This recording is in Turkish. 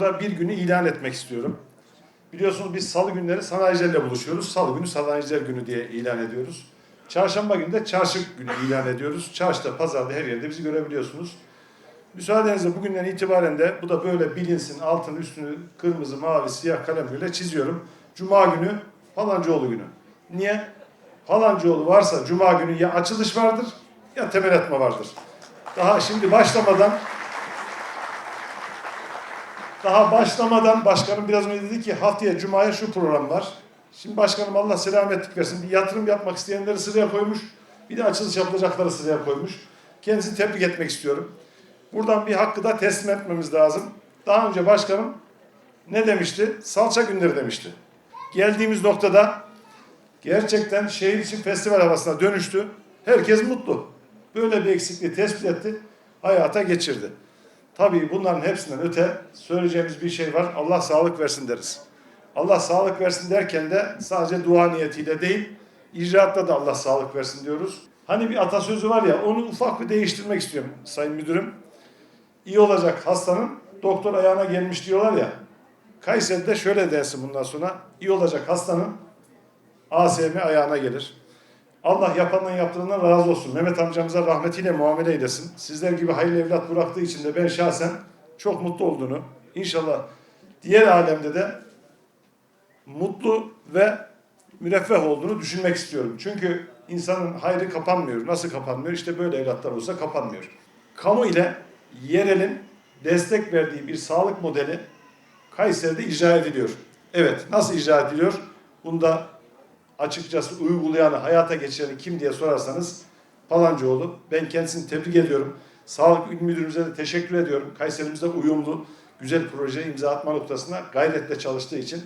burada bir günü ilan etmek istiyorum. Biliyorsunuz biz salı günleri sanayicilerle buluşuyoruz. Salı günü sanayiciler günü diye ilan ediyoruz. Çarşamba günü de çarşı günü ilan ediyoruz. Çarşıda, pazarda her yerde bizi görebiliyorsunuz. Müsaadenizle bugünden itibaren de bu da böyle bilinsin altını üstünü kırmızı, mavi, siyah kalemle çiziyorum. Cuma günü Palancıoğlu günü. Niye? Palancıoğlu varsa Cuma günü ya açılış vardır ya temel atma vardır. Daha şimdi başlamadan daha başlamadan başkanım biraz önce dedi ki haftaya Cuma'ya şu program var. Şimdi başkanım Allah selametlik versin. Bir yatırım yapmak isteyenleri sıraya koymuş. Bir de açılış yapılacakları sıraya koymuş. Kendisini tebrik etmek istiyorum. Buradan bir hakkı da teslim etmemiz lazım. Daha önce başkanım ne demişti? Salça günleri demişti. Geldiğimiz noktada gerçekten şehir için festival havasına dönüştü. Herkes mutlu. Böyle bir eksikliği tespit etti, hayata geçirdi. Tabii bunların hepsinden öte söyleyeceğimiz bir şey var. Allah sağlık versin deriz. Allah sağlık versin derken de sadece dua niyetiyle değil, icraatta da Allah sağlık versin diyoruz. Hani bir atasözü var ya, onu ufak bir değiştirmek istiyorum Sayın Müdürüm. İyi olacak hastanın doktor ayağına gelmiş diyorlar ya. Kayseri'de şöyle dersin bundan sonra. iyi olacak hastanın ASM ayağına gelir. Allah yapandan yaptığından razı olsun. Mehmet amcamıza rahmetiyle muamele eylesin. Sizler gibi hayırlı evlat bıraktığı için de ben şahsen çok mutlu olduğunu, inşallah diğer alemde de mutlu ve müreffeh olduğunu düşünmek istiyorum. Çünkü insanın hayrı kapanmıyor. Nasıl kapanmıyor? İşte böyle evlatlar olsa kapanmıyor. Kamu ile yerelin destek verdiği bir sağlık modeli Kayseri'de icra ediliyor. Evet, nasıl icra ediliyor? Bunda açıkçası uygulayanı, hayata geçireni kim diye sorarsanız Palancıoğlu. Ben kendisini tebrik ediyorum. Sağlık İl Müdürümüze de teşekkür ediyorum. Kayserimizde uyumlu, güzel proje imza atma noktasına gayretle çalıştığı için